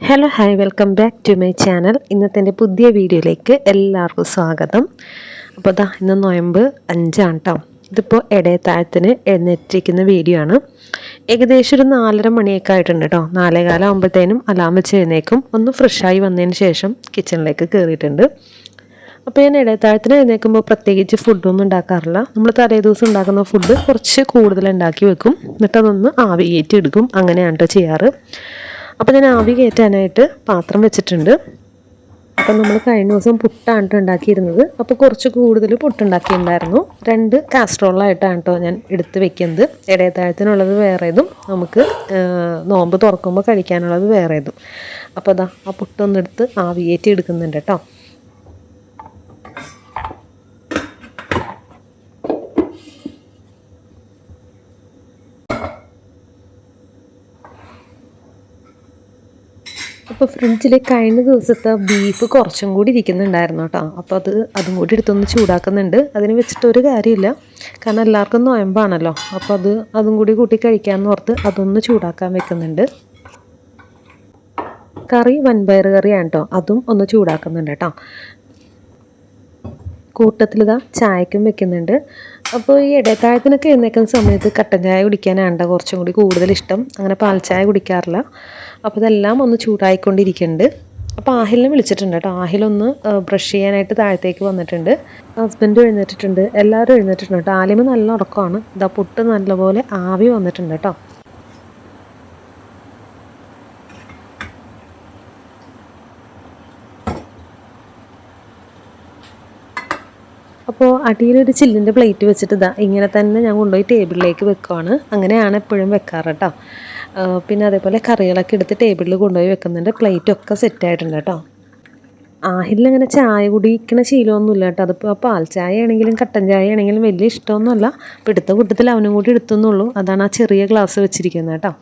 Hello hi welcome back to my channel ഇന്നത്തെ എന്റെ പുതിയ വീഡിയോയിലേക്ക് എല്ലാവർക്കും സ്വാഗതം. അപ്പോൾ ദാ ഇന്ന് നൊയമ്പ് അഞ്ചാണ് കേട്ടോ ഇതിപ്പോൾ ഇടയത്താഴത്തിന് എഴുന്നേറ്റിരിക്കുന്ന വീഡിയോ ആണ്. ഏകദേശം ഒരു നാലര മണിയൊക്കെ ആയിട്ടുണ്ട് കേട്ടോ നാലേകാലം ആകുമ്പോഴത്തേനും അലാം വെച്ച് എഴുന്നേക്കും. ഒന്ന് ഫ്രഷായി വന്നതിന് ശേഷം കിച്ചണിലേക്ക് കയറിയിട്ടുണ്ട് അപ്പോൾ ഞാൻ ഇടയത്താഴത്തിന് എഴുന്നേൽക്കുമ്പോൾ പ്രത്യേകിച്ച് ഫുഡൊന്നും ഉണ്ടാക്കാറില്ല. നമ്മൾ തലേ ദിവസം ഉണ്ടാക്കുന്ന ഫുഡ് കുറച്ച് കൂടുതൽ ഉണ്ടാക്കി വെക്കും. എന്നിട്ട് അതൊന്ന് ആവി കയറ്റി എടുക്കും. അങ്ങനെയാണ് കേട്ടോ ചെയ്യാറ്. അപ്പോൾ ഞാൻ ആവി കയറ്റാനായിട്ട് പാത്രം വെച്ചിട്ടുണ്ട്. അപ്പം നമ്മൾ കഴിഞ്ഞ ദിവസം പുട്ടാണ് ട്ടോ ഉണ്ടാക്കിയിരുന്നത്. അപ്പോൾ കുറച്ച് കൂടുതൽ പുട്ടുണ്ടാക്കിയിട്ടുണ്ടായിരുന്നു. രണ്ട് കാസ്ട്രോളായിട്ടാണ് കേട്ടോ ഞാൻ എടുത്ത് വെക്കുന്നത്. ഇടയത്താഴത്തിനുള്ളത് വേറേതും നമുക്ക് നോമ്പ് തുറക്കുമ്പോൾ കഴിക്കാനുള്ളത് വേറേതും. അപ്പോൾ അതാ ആ പുട്ടൊന്നെടുത്ത് ആവിയേറ്റി എടുക്കുന്നുണ്ട് കേട്ടോ അപ്പോൾ ഫ്രിഡ്ജിൽ കഴിഞ്ഞ ദിവസത്തെ ബീഫ് കുറച്ചും കൂടി ഇരിക്കുന്നുണ്ടായിരുന്നു കേട്ടോ. അപ്പോൾ അത് അതും കൂടി എടുത്തൊന്ന് ചൂടാക്കുന്നുണ്ട്. അതിന് വെച്ചിട്ട് ഒരു കാര്യമില്ല. കാരണം എല്ലാവർക്കും നോയമ്പാണല്ലോ. അപ്പോൾ അത് അതും കൂടി കൂട്ടി കഴിക്കാമെന്ന് ഓർത്ത് അതൊന്ന് ചൂടാക്കാൻ വെക്കുന്നുണ്ട്. കറി വൻപയർ കറിയാണ് കേട്ടോ. അതും ഒന്ന് ചൂടാക്കുന്നുണ്ട് കേട്ടോ. കൂട്ടത്തിലിതാ ചായക്കും വെക്കുന്നുണ്ട്. അപ്പോൾ ഈ ഇടയത്താഴത്തിനൊക്കെ എഴുന്നേക്കുന്ന സമയത്ത് കട്ടൻ ചായ കുടിക്കാനാണ്ട കുറച്ചും കൂടി കൂടുതൽ ഇഷ്ടം. അങ്ങനെ പാൽ ചായ കുടിക്കാറില്ല. അപ്പോൾ ഇതെല്ലാം ഒന്ന് ചൂടായിക്കൊണ്ടിരിക്കുന്നുണ്ട്. അപ്പോൾ ആഹിലിനെ വിളിച്ചിട്ടുണ്ട് കേട്ടോ. ആഹിലൊന്ന് ബ്രഷ് ചെയ്യാനായിട്ട് താഴത്തേക്ക് വന്നിട്ടുണ്ട്. ഹസ്ബൻഡ് എഴുന്നേറ്റിട്ടുണ്ട്. എല്ലാവരും എഴുന്നേറ്റിട്ടുണ്ട് കേട്ടോ. ആലിമ നല്ല ഉറക്കമാണ്. ഇതാ പുട്ട് നല്ലപോലെ ആവി വന്നിട്ടുണ്ട് കേട്ടോ. അപ്പോൾ അടിയിലൊരു ചില്ലിന്റെ പ്ലേറ്റ് വെച്ചിട്ട് ഇതാ ഇങ്ങനെ തന്നെ ഞാൻ കൊണ്ടുപോയി ടേബിളിലേക്ക് വെക്കുവാണ്. അങ്ങനെയാണ് എപ്പോഴും വെക്കാറ് കേട്ടോ പിന്നെ അതേപോലെ കറികളൊക്കെ എടുത്ത് ടേബിളിൽ കൊണ്ടുപോയി വെക്കുന്നുണ്ട് പ്ലേറ്റൊക്കെ സെറ്റായിട്ടുണ്ട് കേട്ടോ ആഹിലങ്ങനെ ചായ കുടിക്കണ ശീലമൊന്നുമില്ല കേട്ടോ അതിപ്പോൾ പാൽ ചായ ആണെങ്കിലും കട്ടൻ ചായ ആണെങ്കിലും വലിയ ഇഷ്ടമൊന്നുമല്ല. അപ്പോൾ എടുത്ത കൂട്ടത്തിൽ അവനും കൂടി എടുത്തുന്നുള്ളൂ. അതാണ് ആ ചെറിയ ഗ്ലാസ് വെച്ചിരിക്കുന്നത് കേട്ടോ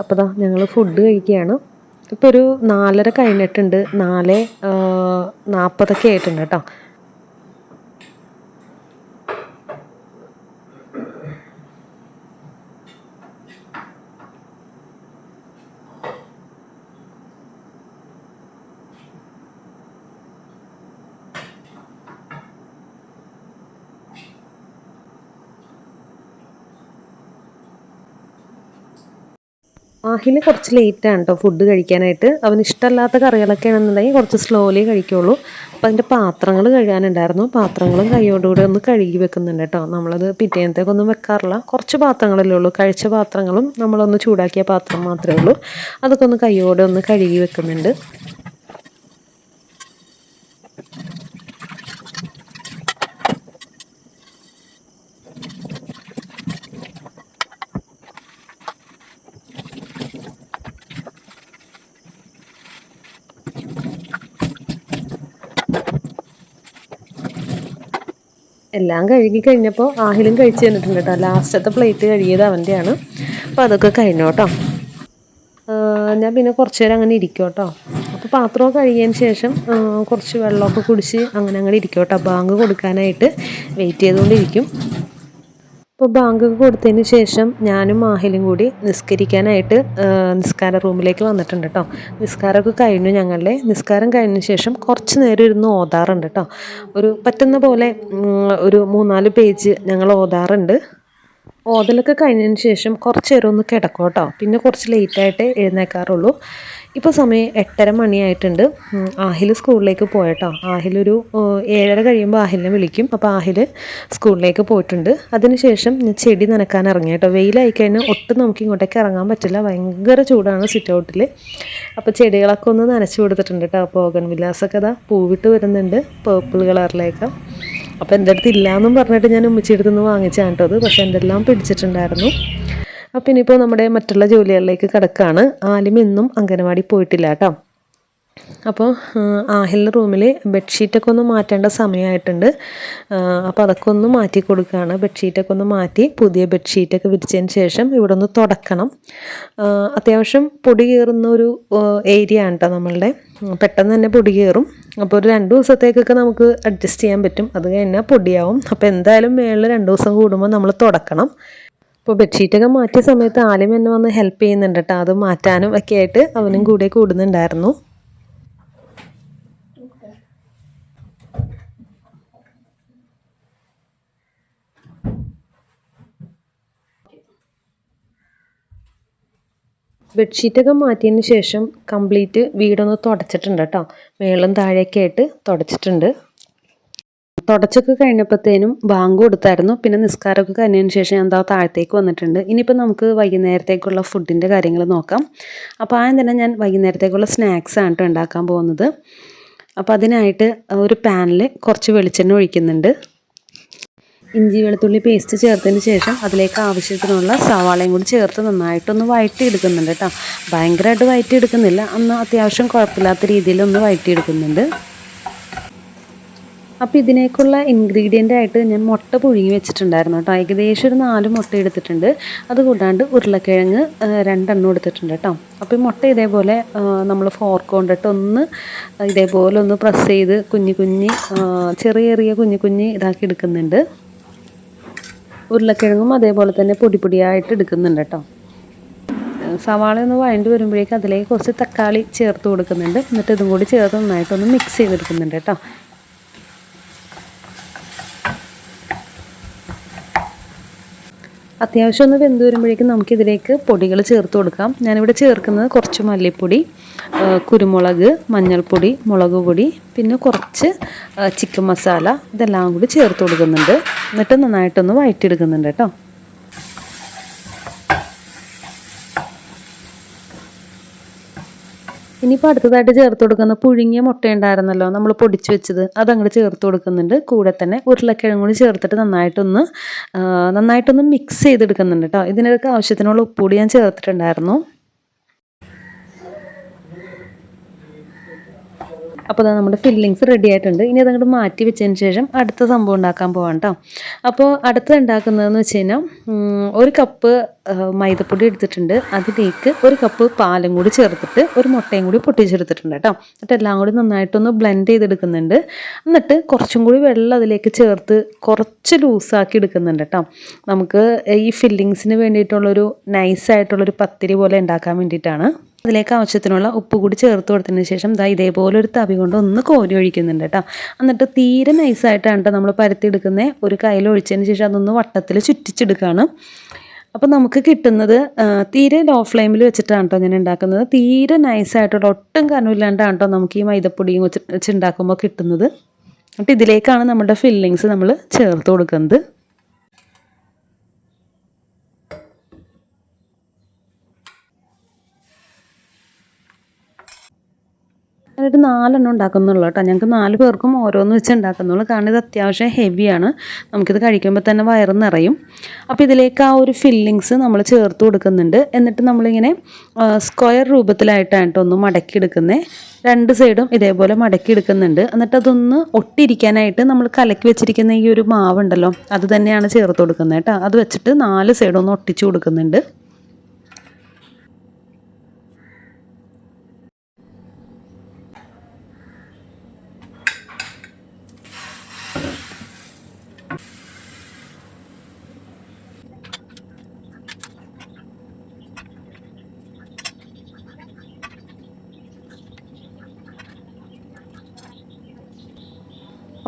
അപ്പോൾ ദാ ഞങ്ങൾ ഫുഡ് കഴിക്കുകയാണ്. ഇപ്പോൾ ഒരു നാലര കഴിഞ്ഞിട്ടുണ്ട്. നാല് നാൽപ്പതൊക്കെ ആയിട്ടുണ്ട് കേട്ടോ ആഹിൽ കുറച്ച് ലേറ്റാണ് കേട്ടോ ഫുഡ് കഴിക്കാനായിട്ട്. അവന് ഇഷ്ടമല്ലാത്ത കറികളൊക്കെ ആണെന്നുണ്ടെങ്കിൽ കുറച്ച് സ്ലോലി കഴിക്കുള്ളൂ. അപ്പം അതിന്റെ പാത്രങ്ങൾ കഴുകാനുണ്ടായിരുന്നു. പാത്രങ്ങളും കൈയോടുകൂടി ഒന്ന് കഴുകി വെക്കുന്നുണ്ട് കേട്ടോ നമ്മളത് പിറ്റേന്നത്തേക്കൊന്നും വെക്കാറില്ല. കുറച്ച് പാത്രങ്ങളല്ലേ ഉള്ളൂ. കഴിച്ച പാത്രങ്ങളും നമ്മളൊന്ന് ചൂടാക്കിയ പാത്രം മാത്രമേ ഉള്ളൂ. അതൊക്കെ ഒന്ന് കൈയോടെ ഒന്ന് കഴുകി വെക്കുന്നുണ്ട്. എല്ലാം കഴുകി കഴിഞ്ഞപ്പോൾ ആഹിലും കഴിച്ചു തന്നിട്ടുണ്ട് കേട്ടോ. ലാസ്റ്റത്തെ പ്ലേറ്റ് കഴുകിയത് അവന്റെയാണ് അപ്പോൾ അതൊക്കെ കഴിഞ്ഞു കേട്ടോ. ഞാൻ പിന്നെ കുറച്ച് നേരം അങ്ങനെ ഇരിക്കും കേട്ടോ. അപ്പോൾ പാത്രമൊക്കെ കഴുകിയതിന് ശേഷം കുറച്ച് വെള്ളമൊക്കെ കുടിച്ച് അങ്ങനെ അങ്ങനെ ഇരിക്കും കേട്ടോ. ബാങ്ക് കൊടുക്കാനായിട്ട് വെയിറ്റ് ചെയ്തുകൊണ്ടിരിക്കും. അപ്പോൾ ബാങ്ക് കൊടുത്തതിന് ശേഷം ഞാനും മാഹിലും കൂടി നിസ്കരിക്കാനായിട്ട് നിസ്കാര റൂമിലേക്ക് വന്നിട്ടുണ്ട് കേട്ടോ നിസ്കാരമൊക്കെ കഴിഞ്ഞു ഞങ്ങളുടെ നിസ്കാരം കഴിഞ്ഞ ശേഷം കുറച്ച് നേരം ഇരുന്ന് ഓതാറുണ്ട് കേട്ടോ ഒരു പറ്റുന്ന പോലെ ഒരു മൂന്നാൽ പേജ് ഞങ്ങൾ ഓതാറുണ്ട്. ഓതലൊക്കെ കഴിഞ്ഞതിന് ശേഷം കുറച്ച് നേരം ഒന്ന് കിടക്കും കേട്ടോ. പിന്നെ കുറച്ച് ലേറ്റായിട്ടേ എഴുന്നേക്കാറുള്ളൂ. ഇപ്പോൾ സമയം എട്ടര മണിയായിട്ടുണ്ട്. ആഹിൽ സ്കൂളിലേക്ക് പോയട്ടോ ആഹിലൊരു ഏഴര കഴിയുമ്പോൾ ആഹിലിനെ വിളിക്കും. അപ്പോൾ ആഹിൽ സ്കൂളിലേക്ക് പോയിട്ടുണ്ട്. അതിനുശേഷം ഞാൻ ചെടി നനക്കാൻ ഇറങ്ങി കേട്ടോ. വെയിലായി കഴിഞ്ഞാൽ ഒട്ടും നമുക്ക് ഇങ്ങോട്ടേക്ക് ഇറങ്ങാൻ പറ്റില്ല. ഭയങ്കര ചൂടാണ് സിറ്റ് ഔട്ടിൽ അപ്പോൾ ചെടികളൊക്കെ ഒന്ന് നനച്ചു കൊടുത്തിട്ടുണ്ട് കേട്ടോ. പോകൻ വിലാസൊക്കെ അതാ പൂവിട്ട് വരുന്നുണ്ട്. പേർപ്പിൾ കളറിലേക്ക് അപ്പോൾ എന്റെ അടുത്ത് ഇല്ലയെന്നും പറഞ്ഞിട്ട് ഞാൻ ഉമ്മച്ചിയുടെ നിന്ന് വാങ്ങിച്ചാണ് കേട്ടോ അത്. പക്ഷേ എന്റെ എല്ലാം പിടിച്ചിട്ടുണ്ടായിരുന്നു. അപ്പോൾ ഇനിയിപ്പോൾ നമ്മുടെ മറ്റുള്ള ജോലികളിലേക്ക് കിടക്കുകയാണ് ആലിം ഇന്നും അംഗനവാടി പോയിട്ടില്ല കേട്ടോ. അപ്പോൾ ആഹിലിന്റെ റൂമിൽ ബെഡ്ഷീറ്റൊക്കെ ഒന്ന് മാറ്റേണ്ട സമയമായിട്ടുണ്ട് അപ്പോൾ അതൊക്കെ ഒന്ന് മാറ്റി കൊടുക്കുകയാണ് ബെഡ്ഷീറ്റൊക്കെ ഒന്ന് മാറ്റി പുതിയ ബെഡ്ഷീറ്റൊക്കെ വിരിച്ചതിന് ശേഷം ഇവിടെ ഒന്ന് തുടക്കണം. അത്യാവശ്യം പൊടി കയറുന്ന ഒരു ഏരിയ ആണ് കേട്ടോ നമ്മളുടെ. പെട്ടെന്ന് തന്നെ പൊടി കയറും. അപ്പോൾ ഒരു രണ്ട് ദിവസത്തേക്കൊക്കെ നമുക്ക് അഡ്ജസ്റ്റ് ചെയ്യാൻ പറ്റും. അത് കഴിഞ്ഞാൽ പൊടിയാവും. അപ്പോൾ എന്തായാലും മേളിൽ രണ്ട് ദിവസം കൂടുമ്പോൾ നമ്മൾ തുടക്കണം. ഇപ്പോൾ ബെഡ്ഷീറ്റൊക്കെ മാറ്റിയ സമയത്ത് ആലും എന്നെ വന്ന് ഹെൽപ്പ് ചെയ്യുന്നുണ്ട് കേട്ടോ അത് മാറ്റാനും ഒക്കെ ആയിട്ട് അവനും കൂടെ കൂടുന്നുണ്ടായിരുന്നു. ബെഡ്ഷീറ്റൊക്കെ മാറ്റിയതിന് ശേഷം കംപ്ലീറ്റ് വീടൊന്ന് തുടച്ചിട്ടുണ്ട് കേട്ടോ. മേളും താഴെയൊക്കെ ആയിട്ട് തുടച്ചിട്ടുണ്ട്. തുടച്ചൊക്കെ കഴിഞ്ഞപ്പോഴത്തേനും ബാങ്ക് കൊടുത്തായിരുന്നു. പിന്നെ നിസ്കാരമൊക്കെ കഴിഞ്ഞതിന് ശേഷം ഞാൻ എന്താ താഴത്തേക്ക് വന്നിട്ടുണ്ട്. ഇനിയിപ്പോൾ നമുക്ക് വൈകുന്നേരത്തേക്കുള്ള ഫുഡിന്റെ കാര്യങ്ങൾ നോക്കാം. അപ്പോൾ ആദ്യം തന്നെ ഞാൻ വൈകുന്നേരത്തേക്കുള്ള സ്നാക്സ് ആണ് ഉണ്ടാക്കാൻ പോകുന്നത്. അപ്പോൾ അതിനായിട്ട് ഒരു പാനിൽ കുറച്ച് വെളിച്ചെണ്ണ ഒഴിക്കുന്നുണ്ട്. ഇഞ്ചി വെളുത്തുള്ളി പേസ്റ്റ് ചേർത്തതിന് ശേഷം അതിലേക്ക് ആവശ്യത്തിനുള്ള സവാളയും കൂടി ചേർത്ത് നന്നായിട്ടൊന്ന് വഴറ്റിയെടുക്കുന്നുണ്ട് കേട്ടോ. ഭയങ്കരമായിട്ട് വഴറ്റിയെടുക്കുന്നില്ല. അന്ന് അത്യാവശ്യം കുഴപ്പമില്ലാത്ത രീതിയിൽ ഒന്ന് വഴറ്റി എടുക്കുന്നുണ്ട് അപ്പോൾ ഇതിനേക്കുള്ള ഇൻഗ്രീഡിയന്റ് ആയിട്ട് ഞാൻ മുട്ട പുഴുങ്ങി വെച്ചിട്ടുണ്ടായിരുന്നു കേട്ടോ. ഏകദേശം ഒരു നാല് മുട്ട എടുത്തിട്ടുണ്ട്. അത് കൂടാണ്ട് ഉരുളക്കിഴങ്ങ് രണ്ടെണ്ണം എടുത്തിട്ടുണ്ട് കേട്ടോ. അപ്പോൾ ഈ മുട്ട ഇതേപോലെ നമ്മൾ ഫോർക്ക് കൊണ്ടിട്ട് ഒന്ന് ഇതേപോലെ ഒന്ന് പ്രസ് ചെയ്ത് കുഞ്ഞു കുഞ്ഞി ചെറിയ ചെറിയ കുഞ്ഞു കുഞ്ഞി ഇതാക്കി എടുക്കുന്നുണ്ട്. ഉരുളക്കിഴങ്ങും അതേപോലെ തന്നെ പൊടി പൊടിയായിട്ട് എടുക്കുന്നുണ്ട് കേട്ടോ. സവാള ഒന്ന് വഴണ്ട് വരുമ്പോഴേക്കും അതിലേക്ക് കുറച്ച് തക്കാളി ചേർത്ത് കൊടുക്കുന്നുണ്ട്. എന്നിട്ട് ഇതും കൂടി ചേർത്ത് നന്നായിട്ടൊന്ന് മിക്സ് ചെയ്തെടുക്കുന്നുണ്ട് കേട്ടോ. അത്യാവശ്യം ഒന്ന് വെന്ത് വരുമ്പോഴേക്കും നമുക്കിതിലേക്ക് പൊടികൾ ചേർത്ത് കൊടുക്കാം. ഞാനിവിടെ ചേർക്കുന്നത് കുറച്ച് മല്ലിപ്പൊടി കുരുമുളക് മഞ്ഞൾപ്പൊടി മുളക് പൊടി പിന്നെ കുറച്ച് ചിക്കൻ മസാല ഇതെല്ലാം കൂടി ചേർത്ത് കൊടുക്കുന്നുണ്ട്. എന്നിട്ട് നന്നായിട്ടൊന്ന് വഴറ്റിയെടുക്കുന്നുണ്ട് കേട്ടോ. ഇനിയിപ്പോൾ അടുത്തതായിട്ട് ചേർത്ത് കൊടുക്കുന്ന പുഴുങ്ങിയ മുട്ട ഉണ്ടായിരുന്നല്ലോ നമ്മൾ പൊടിച്ച് വെച്ചത് അതങ്ങോട്ട് ചേർത്ത് കൊടുക്കുന്നുണ്ട്. കൂടെ തന്നെ ഉരുളക്കിഴങ്ങ് കൂടി ചേർത്തിട്ട് നന്നായിട്ടൊന്ന് നന്നായിട്ടൊന്ന് മിക്സ് ചെയ്തെടുക്കുന്നുണ്ട് കേട്ടോ. ഇതിനൊക്കെ ആവശ്യത്തിനുള്ള ഉപ്പുകൂടി ഞാൻ ചേർത്തിട്ടുണ്ടായിരുന്നു. അപ്പോൾ അതാ നമ്മുടെ ഫില്ലിങ്സ് റെഡി ആയിട്ടുണ്ട്. ഇനി അതങ്ങോട്ട് മാറ്റി വെച്ചതിന് ശേഷം അടുത്ത സംഭവം ഉണ്ടാക്കാൻ പോകാം കേട്ടോ അപ്പോൾ അടുത്ത ഉണ്ടാക്കുന്നതെന്ന് വെച്ച് കഴിഞ്ഞാൽ ഒരു കപ്പ് മൈദപ്പൊടി എടുത്തിട്ടുണ്ട്. അതിലേക്ക് ഒരു കപ്പ് പാലും കൂടി ചേർത്തിട്ട് ഒരു മുട്ടയും കൂടി പൊട്ടിച്ചെടുത്തിട്ടുണ്ട് കേട്ടോ എന്നിട്ട് എല്ലാം കൂടി നന്നായിട്ടൊന്ന് ബ്ലെൻഡ് ചെയ്തെടുക്കുന്നുണ്ട്. എന്നിട്ട് കുറച്ചും കൂടി വെള്ളം അതിലേക്ക് ചേർത്ത് കുറച്ച് ലൂസാക്കി എടുക്കുന്നുണ്ട് കേട്ടോ നമുക്ക് ഈ ഫില്ലിങ്സിന് വേണ്ടിയിട്ടുള്ളൊരു നൈസായിട്ടുള്ളൊരു പത്തിരി പോലെ ഉണ്ടാക്കാൻ വേണ്ടിയിട്ടാണ്. അതിലേക്ക് ആവശ്യത്തിനുള്ള ഉപ്പ് കൂടി ചേർത്ത് കൊടുത്തതിന് ശേഷം ദാ ഇതേപോലെ ഒരു തവി കൊണ്ട് ഒന്ന് കോരി ഒഴിക്കുന്നുണ്ട് കേട്ടോ. എന്നിട്ട് തീരെ നൈസായിട്ടാണ് കേട്ടോ നമ്മൾ പരത്തിയെടുക്കുന്നത് ഒരു കയ്യിൽ ഒഴിച്ചതിന് ശേഷം അതൊന്ന് വട്ടത്തിൽ ചുറ്റിച്ചെടുക്കുകയാണ് അപ്പോൾ നമുക്ക് കിട്ടുന്നത് തീരെ ലോ ഫ്ലെയിമിൽ വെച്ചിട്ടാണ് കേട്ടോ ഞാൻ ഉണ്ടാക്കുന്നത്. തീരെ നൈസായിട്ടുള്ള ഒട്ടും കനമില്ലാണ്ടാണ് കേട്ടോ നമുക്ക് ഈ മൈദപ്പൊടിയും വെച്ച് വെച്ചുണ്ടാക്കുമ്പോൾ കിട്ടുന്നത്. എന്നിട്ട് ഇതിലേക്കാണ് നമ്മുടെ ഫില്ലിങ്സ് നമ്മൾ ചേർത്ത് കൊടുക്കുന്നത്. എന്നിട്ട് നാലെണ്ണം ഉണ്ടാക്കുന്നുള്ളൂ കേട്ടോ. ഞങ്ങൾക്ക് നാല് പേർക്കും ഓരോന്ന് വെച്ച് ഉണ്ടാക്കുന്നുള്ളൂ. കാരണം ഇത് അത്യാവശ്യം ഹെവിയാണ് നമുക്കിത് കഴിക്കുമ്പോൾ തന്നെ വയറ് നിറയും. അപ്പോൾ ഇതിലേക്ക് ആ ഒരു ഫില്ലിങ്സ് നമ്മൾ ചേർത്ത് കൊടുക്കുന്നുണ്ട്. എന്നിട്ട് നമ്മളിങ്ങനെ സ്ക്വയർ രൂപത്തിലായിട്ടാണ് കേട്ടോ ഒന്ന് മടക്കി എടുക്കുന്നത് രണ്ട് സൈഡും ഇതേപോലെ മടക്കി എടുക്കുന്നുണ്ട്. എന്നിട്ട് അതൊന്ന് ഒട്ടിരിക്കാനായിട്ട് നമ്മൾ കലക്കി വെച്ചിരിക്കുന്ന ഈ ഒരു മാവുണ്ടല്ലോ അത് തന്നെയാണ് ചേർത്ത് കൊടുക്കുന്നത് കേട്ടോ. അത് വെച്ചിട്ട് നാല് സൈഡും ഒന്ന് ഒട്ടിച്ചു കൊടുക്കുന്നുണ്ട്.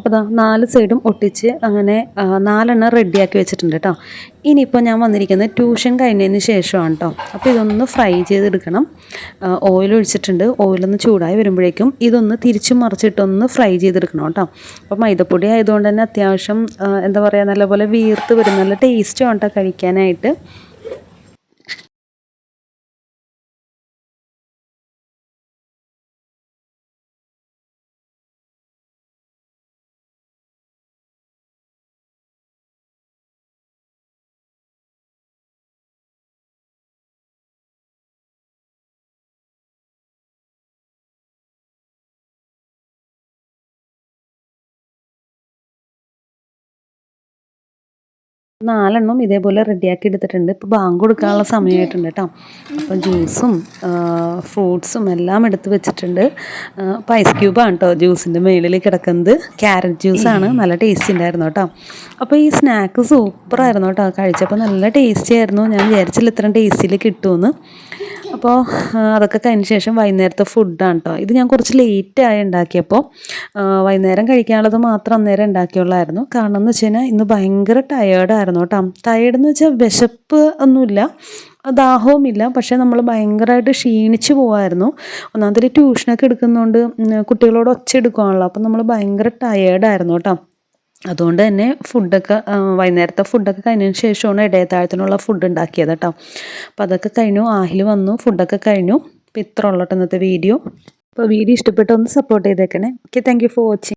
അപ്പോൾ അതാ നാല് സൈഡും ഒട്ടിച്ച് അങ്ങനെ നാലെണ്ണം റെഡിയാക്കി വെച്ചിട്ടുണ്ട് കേട്ടോ ഇനിയിപ്പോൾ ഞാൻ വന്നിരിക്കുന്നത് ട്യൂഷൻ കഴിഞ്ഞതിന് ശേഷമാണ് കേട്ടോ അപ്പോൾ ഇതൊന്ന് ഫ്രൈ ചെയ്തെടുക്കണം. ഓയിൽ ഒഴിച്ചിട്ടുണ്ട്. ഓയിലൊന്ന് ചൂടായി വരുമ്പോഴേക്കും ഇതൊന്ന് തിരിച്ചു മറിച്ചിട്ടൊന്ന് ഫ്രൈ ചെയ്തെടുക്കണം കേട്ടോ അപ്പോൾ മൈദപ്പൊടി ആയതുകൊണ്ട് തന്നെ അത്യാവശ്യം എന്താ പറയുക നല്ലപോലെ വീർത്ത് വരും. നല്ല ടേസ്റ്റ് വേണ്ട കഴിക്കാനായിട്ട്. നാലെണ്ണം ഇതേപോലെ റെഡിയാക്കി എടുത്തിട്ടുണ്ട്. ഇപ്പോൾ ബാങ്ക് കൊടുക്കാനുള്ള സമയമായിട്ടുണ്ട് കേട്ടോ. അപ്പം ജ്യൂസും ഫ്രൂട്ട്സും എല്ലാം എടുത്ത് വെച്ചിട്ടുണ്ട്. അപ്പോൾ ഐസ് ക്യൂബാണ് കേട്ടോ ജ്യൂസിന്റെ മേളിൽ കിടക്കുന്നത്. ക്യാരറ്റ് ജ്യൂസാണ് നല്ല ടേസ്റ്റ് ഉണ്ടായിരുന്നു കേട്ടോ. അപ്പോൾ ഈ സ്നാക്ക് സൂപ്പറായിരുന്നു കേട്ടോ. കഴിച്ചപ്പോൾ നല്ല ടേസ്റ്റി ആയിരുന്നു. ഞാൻ വിചാരിച്ചില്ല ഇത്രയും ടേസ്റ്റിൽ കിട്ടുമെന്ന്. അപ്പോൾ അതൊക്കെ കഴിഞ്ഞ ശേഷം വൈകുന്നേരത്തെ ഫുഡാണ് കേട്ടോ ഇത് ഞാൻ കുറച്ച് ലേറ്റായി ഉണ്ടാക്കിയപ്പോൾ വൈകുന്നേരം കഴിക്കാനുള്ളത് മാത്രം അന്നേരം ഉണ്ടാക്കിയുള്ളായിരുന്നു. കാരണം എന്ന് വെച്ച് കഴിഞ്ഞാൽ ഇന്ന് ഭയങ്കര ടയേർഡായിരുന്നു കേട്ടോ ടയേർഡ് എന്ന് വെച്ചാൽ വിശപ്പ് ഒന്നുമില്ല ദാഹവും ഇല്ല പക്ഷേ നമ്മൾ ഭയങ്കരമായിട്ട് ക്ഷീണിച്ച് പോവായിരുന്നു. ഒന്നാമത്തെ ട്യൂഷനൊക്കെ എടുക്കുന്നതുകൊണ്ട് കുട്ടികളോട് ഒച്ച എടുക്കുവാണല്ലോ. അപ്പം നമ്മൾ ഭയങ്കര ടയേർഡായിരുന്നു കേട്ടോ അതുകൊണ്ട് തന്നെ ഫുഡൊക്കെ വൈകുന്നേരത്തെ ഫുഡൊക്കെ കഴിഞ്ഞതിന് ശേഷമാണ് ഇടയത്താഴത്തിനുള്ള ഫുഡ് ഉണ്ടാക്കിയത് കേട്ടോ അപ്പോൾ അതൊക്കെ കഴിഞ്ഞു ആഹിൽ വന്നു ഫുഡൊക്കെ കഴിഞ്ഞു. അപ്പോൾ ഇത്ര ഉള്ളൂ ഇന്നത്തെ വീഡിയോ അപ്പോൾ വീഡിയോ ഇഷ്ടപ്പെട്ടൊന്ന് സപ്പോർട്ട് ചെയ്തേക്കണേ. Okay thank for watching